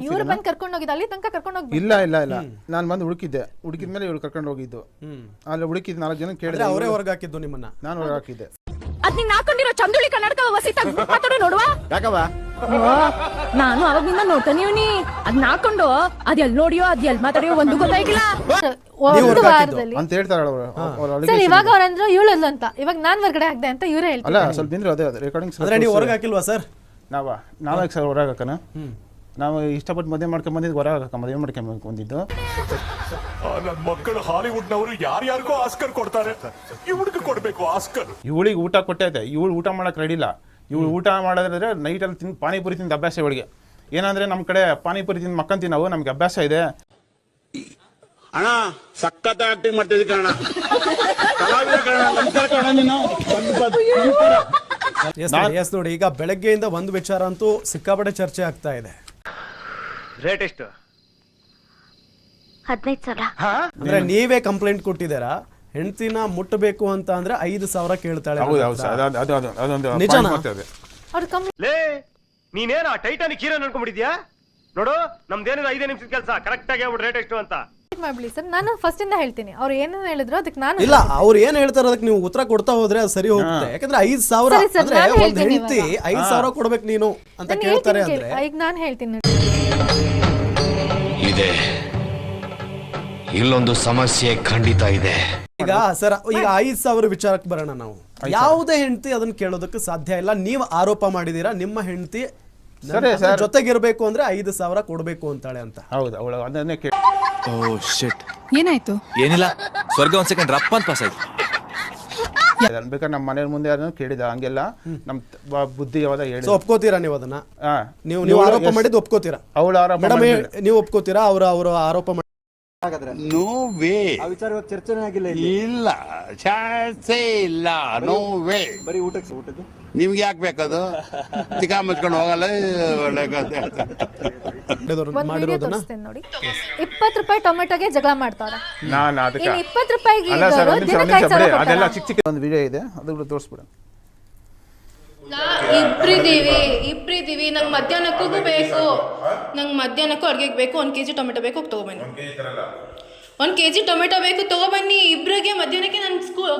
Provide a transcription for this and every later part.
ಇವ್ರು? ಬಂದು ಕರ್ಕೊಂಡು ಹೋಗಿದ್ದು ಅಲ್ಲಿ ತನಕ ಕರ್ಕೊಂಡು ಹೋಗಿ ಇಲ್ಲ ಇಲ್ಲ ಇಲ್ಲ. ನಾನು ಬಂದು ಹುಡುಕಿದ್ದೆ. ಹುಡುಕಿದ ಮೇಲೆ ಇವ್ರು ಕರ್ಕೊಂಡು ಹೋಗಿದ್ದು. ಅಲ್ಲಿ ಹುಡುಕಿದ್ ನಾಲ್ಕು ಜನ ಕೇಳಿದ್ರೆ ಅವರೇ ಹೊರಗೆ ಹಾಕಿದ್ದು ನಿಮ್ಮನ್ನ? ನಾನು ಹೊರಗೆ ಹಾಕಿದ್ದೆ. ಅದ್ ನೀನ್ ಹಾಕೊಂಡಿರೋ ಚಂದುಳಿ ಕನ್ನಡಕ ವಸಿತ ಮಾತಾಡೋ ನೋಡುವ? ಯಾಕವ? ನಾನು ಅವಾಗಿಂದ ನೋಡ್ತಾನೆ ಇವನಿ. ಅದ್ ನಾಕೊಂಡು ಅದ್ ಎಲ್ ನೋಡಿಯೋ ಅದ್ ಎಲ್ ಮಾತಾಡಿಯೋ ಒಂದು ಗೊತ್ತಾಗಿಲ್ಲ ಒಂದು ವಾರದಲ್ಲಿ. ಅಂತ ಅವಳು ಸರ್ ಇವಾಗ ಅವ್ರಂದ್ರು ಇವಳಲ್ಲ ಅಂತ. ಇವಾಗ ನಾನ್ ಹೊರಗಡೆ ಹಾಕ್ದೆ ಅಂತ ಇವ್ರೇ ಹೇಳ್ತಾರೆ ಅಲ್ಲ ಸ್ವಲ್ಪ ನಿಂದ್ರು ಅದೇ ರೆಕಾರ್ಡಿಂಗ್ಸ್ ಅಂದ್ರೆ ನೀವು ಹೊರಗೆ ಹಾಕಿಲ್ವಾ ಸರ್ ನಾವಾ ನಾಲ್ಕು ಸರ್ ಹೊರಗೆ ಹಾಕನ ಹ್ಮ್. ನಾವು ಇಷ್ಟಪಟ್ಟು ಮದುವೆ ಮಾಡ್ಕೊಂಡ್ ಬಂದಿದ್ದು ಹೊರ ಮದುವೆ ಮಾಡ್ಕೊಂಡ್ ಬಂದಿದ್ದು. ನನ್ನ ಮಕ್ಕಳು ಹಾಲಿವುಡ್ನವರು ಯಾರ್ಯಾರಿಗೂ ಆಸ್ಕರ್ ಕೊಡ್ತಾರೆ. ಇವಳಿಗೆ ಕೊಡಬೇಕು ಆಸ್ಕರ್. ಇವಳಿಗೆ ಊಟ ಕೊಟ್ಟೈತೆ ಇವಳು ಊಟ ಮಾಡಕ್ಕೆ ರೆಡಿ ಇಲ್ಲ. ಇವಳು ಊಟ ಮಾಡೋದ್ರೆ ನೈಟಲ್ಲಿ ತಿಂದು ಪಾನಿಪುರಿ ತಿಂದು ಅಭ್ಯಾಸ ಇವಳಿಗೆ. ಏನಂದ್ರೆ ನಮ್ಮ ಕಡೆ ಪಾನಿಪುರಿ ತಿಂದು ಮಕ್ಕಂತೀವಿ ನಾವು ನಮ್ಗೆ ಅಭ್ಯಾಸ ಇದೆ. ಅಣ್ಣ ಸಖತ್ ಆಕ್ಟಿಂಗ್ ಮಾಡ್ತಿದ್ದಿ ಕಣ ಎಸ್ ನೋಡಿ ಈಗ ಬೆಳಗ್ಗೆಯಿಂದ ಒಂದು ವಿಚಾರ ಅಂತೂ ಸಿಕ್ಕಾಪಟ್ಟೆ ಚರ್ಚೆ ಆಗ್ತಾ ಇದೆ. ರೇಟ್ ಎಷ್ಟು? ಹದಿನೈದು ಸಾವಿರ. ಅಂದ್ರೆ ನೀವೇ ಕಂಪ್ಲೇಂಟ್ ಕೊಟ್ಟಿದ್ದೀರಾ? ಹೆಂಡತಿನ ಮುಟ್ಟಬೇಕು ಅಂತ ಅಂದ್ರೆ ಐದು ಸಾವಿರ ಕೇಳ್ತಾಳೆ ಹೌದು ನನ್ನ ಹೌದು ಸರ್. ಅದು ಅದು ಅದು ಅದೊಂದು ನಿಜನಾ? point ಮಾತಾಡ್ದೆ. ಅವ್ರು ಕಮ್ಮಿ ಲೇ ನೀನೇನ ಟೈಟಾನಿಕ್ ಹೀರೋ ಅನ್ಕೊಂಡ್ಬಿಟ್ಟಿದ್ಯಾ? ನೋಡು ನಮ್ದೇನಿದೆ ಐದೇ ನಿಮಿಷದ ಕೆಲಸ ಕರೆಕ್ಟ್ ಆಗಿ ಹೇಳ್ಬಿಡು ರೇಟ್ ಎಷ್ಟು ಅಂತ. ಮಾಡ್ಬಿಡಿ ಸರ್. ನಾನು ಫಸ್ಟ್ ಇಂದ ಹೇಳ್ತೀನಿ. ಅವ್ರು ಏನೇನು ಹೇಳಿದ್ರು ಅದಕ್ಕೆ ನಾನು ಇಲ್ಲ ಅವ್ರು ಏನ್ ಹೇಳ್ತಾರೆ ಅದಕ್ಕೆ ನೀವು ಉತ್ತರ ಕೊಡ್ತಾ ಹೋದ್ರೆ ಅದು ಸರಿ ಹೋಗುತ್ತೆ. ಯಾಕಂದ್ರೆ ಐದ್ ಸಾವಿರ ಸರಿ ಸರ್, ಅಂದ್ರೆ ನಾನ್ ಒಂದ್ ಹೇಳ್ತೀನಿ ಹೆಂಡತಿ ಐದ್ ಸಾವಿರ ಕೊಡ್ಬೇಕು ನೀನು ಅಂತ ನಾನು ಕೇಳ್ತಾರೆ ಅಂದ್ರೆ ಕೇಳಿ. ಈಗ ನಾನು ಹೇಳ್ತೀನಿ. ಇದೆ. ಇಲ್ಲೊಂದು ಸಮಸ್ಯೆ ಖಂಡಿತ ಇದೆ. ಈಗ ಸರ್ ಈಗ ಐದ್ ಸಾವಿರ ವಿಚಾರಕ್ಕೆ ಬರೋಣ ನಾವು. ಯಾವುದೇ ಹೆಂಡತಿ ಅದನ್ನ ಕೇಳೋದಕ್ಕೆ ಸಾಧ್ಯ ಇಲ್ಲ. ನೀವು ಆರೋಪ ಮಾಡಿದೀರಾ ನಿಮ್ಮ ಹೆಂಡತಿ ಸರಿ, ಸರ್. ಜೊತೆಗಿರ್ಬೇಕು ಅಂದ್ರೆ ಐದು ಸಾವಿರ ಕೊಡ್ಬೇಕು ಅಂತಾಳೆ ಅಂತ. ಹೌದು ಅವಳು ಅದನ್ನೇ ಕೇಳಿ. ಓ ಶಿಟ್ ಏನಾಯ್ತು? ಏನಿಲ್ಲ. ಸ್ವರ್ಗ ಒಂದ್ ಸೆಕೆಂಡ್ ರಪ್ಪ ಅಂತ ಪಾಸ್ ಆಯ್ತು. ಬೇಕಾದ್ರೆ ನಮ್ಮ ಮನೆ ಮುಂದೆ ಅದನ್ನ ಕೇಳಿದ ಹಂಗೆಲ್ಲ ನಮ್ಮ ಬುದ್ಧಿ ಯಾವ್ದ ಹೇಳಿ ಸೊ ಒಪ್ಕೋತೀರಾ ನೀವು ಅದನ್ನ ಹಾ. ನೀವು ನೀವು ಆರೋಪ ಮಾಡಿದ್ದು ಒಪ್ಕೋತೀರಾ ಅವಳು ಆರೋಪ ಮೇಡಮ್ ಮಾಡಿದ್ಲು. ನೀವು ಒಪ್ಕೋತೀರಾ ಅವ್ರ ಅವರು ಆರೋಪ ನೋ ವೇ. ಇಲ್ಲ. ಚಾನ್ಸೇ ಇಲ್ಲ. No way. ಬರೀ ಊಟಕ್ಕೆ ಊಟದ್ದು? ನಿಮ್ಗೆ ಯಾಕೆ ಬೇಕದು? ಚಿಕ್ಕ ಮುಚ್ಕೊಂಡು ಹೋಗಲ್ಲ ಒಳ್ಳೆ ಒಂದ್ ವಿಡಿಯೋ ಮಾಡಿರೋದನ್ನ? ತೋರಿಸ್ತೇನೆ ನೋಡಿ. ಇಪ್ಪತ್ತು ರೂಪಾಯಿ ಟೊಮೆಟೊಗೆ ಜಗಳ ಮಾಡ್ತಾವ್ರೆ ನಾನು ಅದಕ್ಕೆ ಇನ್ನು ಇಪ್ಪತ್ತು ರೂಪಾಯಿಗೆ ಅಲ್ಲ ಸರ್ ಇದ್ದವ್ರು ಒಂದ್ ನಿಮಿಷ ಒಂದ್ ದಿನಕ್ಕೆ ನಿಮಿಷ ಐದು ಸಾವಿರ ಬಿಡಿ ಅದೆಲ್ಲ ಕೊಡ್ತಾರಾ? ಚಿಕ್ಕ ಚಿಕ್ಕ ಒಂದು ವಿಡಿಯೋ ಇದೆ ಅದು ತೋರಿಸ್ಬಿಡ ಇಬ್ರಿದೀವಿ ಇಬ್ರಿದೀವಿ. ನಂಗೆ ಮಧ್ಯಾಹ್ನಕ್ಕೂ ಬೇಕು. ನಂಗೆ ಮಧ್ಯಾಹ್ನಕ್ಕೂ ಅಡುಗೆಗೆ ಬೇಕು. ಒಂದು ಕೆ ಜಿ ಟೊಮೆಟೊ ಬೇಕು ಹೋಗಿ ತೊಗೊಬನ್ನಿ ಒಂದು ಕೆ ಜಿ ಟೊಮೆಟೊ ಬೇಕು ತೊಗೊಬನ್ನಿ ಇಬ್ಬರಿಗೆ ಮಧ್ಯಾಹ್ನ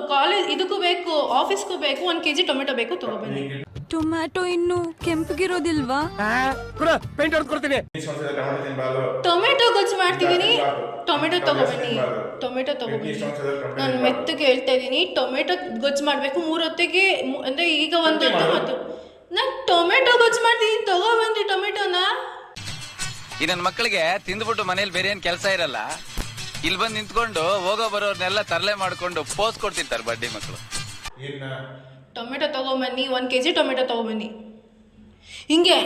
ಕಾಲೇಜ್ ಇದಕ್ಕೂ ಬೇಕು ಆಫೀಸ್ಗೂ ಬೇಕು ಒಂದು ಕೆ ಜಿ ಟೊಮೆಟೊ ಬೇಕು ತಗೋಬನ್ನಿ ಟೊಮ್ಯಾಟೊ ಇನ್ನು ಕೆಂಪಗಿರೋದಿಲ್ವಾ? ಪೇಂಟ್ ಹೊಡ್ಕೊಡ್ತೀನಿ ಟೊಮೆಟೊ ಗೊಜ್ಜು ಮಾಡ್ತಿದ್ದೀನಿ ಟೊಮೆಟೊ ತಗೋಬನ್ನಿ ಟೊಮೆಟೊ ತಗೋಬನ್ನಿ ನಾನು ಮೆತ್ತಗೆ ಹೇಳ್ತಾ ಇದ್ದೀನಿ ಟೊಮೆಟೊ ಗೊಜ್ಜು ಮಾಡಬೇಕು. ಮೂರೊತ್ತಿಗೆ ಮು- ಅಂದ್ರೆ ಈಗ ಒಂದು ಹೊತ್ತು ಮತ್ತು ನಾನು ಟೊಮೆಟೊ ಗೊಜ್ಜು ಮಾಡ್ತೀನಿ. ತಗೋಬಂದ್ರಿ ಟೊಮೆಟೊನ. ಈ ನನ್ನ ಮಕ್ಕಳಿಗೆ ತಿಂದ್ಬಿಟ್ಟು ಮನೇಲಿ ಬೇರೆ ಏನ್ ಕೆಲಸ ಇರಲ್ಲ. ಇಲ್ಲಿ ಬಂದು ನಿಂತ್ಕೊಂಡು ಹೋಗೋ ಬರೋರ್ನೆಲ್ಲ ತರಲೆ ಮಾಡ್ಕೊಂಡು ಪೋಸ್ ಕೊಡ್ತಿರ್ತಾರೆ ಬಡ್ಡಿ ಮಕ್ಕಳು ಟೊಮೆಟೊ ತಗೊಂಬನ್ನಿ ಒಂದು ಕೆ ಜಿ ಟೊಮೆಟೊ ತಗೊಂಬನ್ನಿ. ಹಿಂಗೆ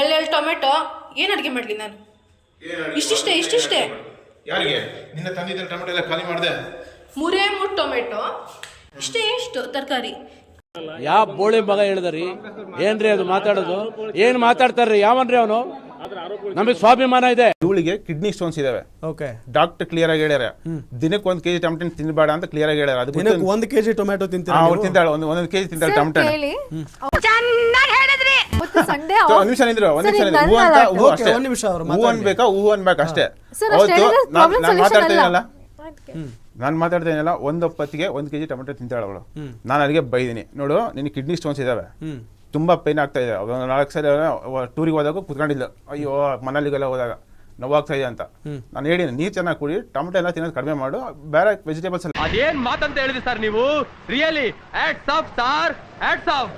ಎಳ್ಳೆಳ್ಳು ಟೊಮೆಟೊ ಏನು ಅಡುಗೆ ಮಾಡಲಿ ನಾನು? ಇಷ್ಟಿಷ್ಟೇ ಇಷ್ಟಿಷ್ಟೇ. ಯಾರಿಗೆ? ನಿನ್ನ ತಂದಿದ್ದ ಟೊಮೆಟೊ ಎಲ್ಲ ಖಾಲಿ ಮಾಡಿದೆ? ಮೂರೇ ಮೂರು ಟೊಮೆಟೊ. ಇಷ್ಟೇ ಇಷ್ಟು ತರಕಾರಿ. ಯಾವ ಬೋಳಿ ಮಗ ಹೇಳಿದ್ರಿ ಏನ್ರಿ ಅದು ಮಾತಾಡೋದು? ಏನ್ ಮಾತಾಡ್ತಾರ್ರಿ? ಯಾವನ್ರಿ ಅವನು? ನಮಗೆ ಸ್ವಾಭಿಮಾನ ಇದೆ. ಇವಳಿಗೆ ಕಿಡ್ನಿ ಸ್ಟೋನ್ಸ್ ಇದಾವೆ. ಓಕೆ ಡಾಕ್ಟರ್ ಕ್ಲಿಯರ್ ಆಗಿ ಹೇಳ್ಯಾರ. ದಿನಕ್ಕೆ ಒಂದ್ ಕೆಜಿ ಟೊಮೆಟೊ ತಿನ್ಬೇಡ ಅಂತ ಕ್ಲಿಯರ್ ಆಗಿ ಹೇಳ್ಯಾರ. ಅದು ದಿನಕ್ಕೆ ಒಂದ್ ಕೆಜಿ ಟೊಮೆಟೊ ತಿಂತೀರಾ ಅವ್ರು ತಿಂತಾಳೆ ಒಂದು ಒಂದೊಂದು ಕೆಜಿ ತಿಂತಾಳೆ ಸರ್, ಟೊಮೆಟೊ ಕೇಳಿ. ಅವತ್ತು ಸಂಡೇ ಒಂದ್ ನಿಮಿಷ ನಿಂದ್ರು ಒಂದ್ ನಿಮಿಷ ನಿಂದ್ರು. ಹೂ ಅಂತ. ಹೂ ಅಷ್ಟೇ. ಒಂದ್ ನಿಮಿಷ ಅವ್ರು ಹೂ. ಅನ್ಬೇಕಾ? ಹೂ ಅನ್ಬೇಕು ಅಷ್ಟೇ. ಸರ್, ಅಷ್ಟೇ ಅವತ್ತು ಹೇಳಿದ್ರೆ ನಾನ್ problem ನಾನು solution ಮಾತಾಡ್ತೇನಲ್ಲ ಅಲ್ಲ. ನಾನು ಮಾತಾಡ್ತೇನಲ್ಲ ಒಂದ್ ಒಪ್ಪತ್ತಿಗೆ ಒಂದ್ ಕೆಜಿ ಟೊಮೆಟೊ ತಿಂತಾಳೆ ಅವಳು. ನಾನು ಅಲ್ಲಿಗೆ ಬೈದಿನಿ. ನೋಡು ನಿನ್ ಕಿಡ್ನಿ ಸ್ಟೋನ್ಸ್ ಇದಾವೆ. ತುಂಬಾ ಪೈನ್ ಆಗ್ತಾ ಇದೆ. ಒಂದು ನಾಲ್ಕು ಸಲ ಟೂರಿಗೆ ಹೋದಾಗ ಕುತ್ಕೊಂಡಿಲ್ಲ ಅಯ್ಯೋ ಮನಾಲಿಗೆಲ್ಲ ಹೋದಾಗ ನೋವಾಗ್ತಾ ಇದೆ ಅಂತ. ನಾನು ಹೇಳಿನಿ ನೀರು ಚೆನ್ನಾಗಿ ಕುಡಿ ಟೊಮೆಟೊ ಎಲ್ಲ ತಿನ್ನೋದು ಕಡಿಮೆ ಮಾಡು ಬೇರೆ ವೆಜಿಟೇಬಲ್ಸ್ ಅದೇನು ಮಾತಂತ ಹೇಳಿದ್ರಿ ಸರ್ ನೀವು? Really off sir of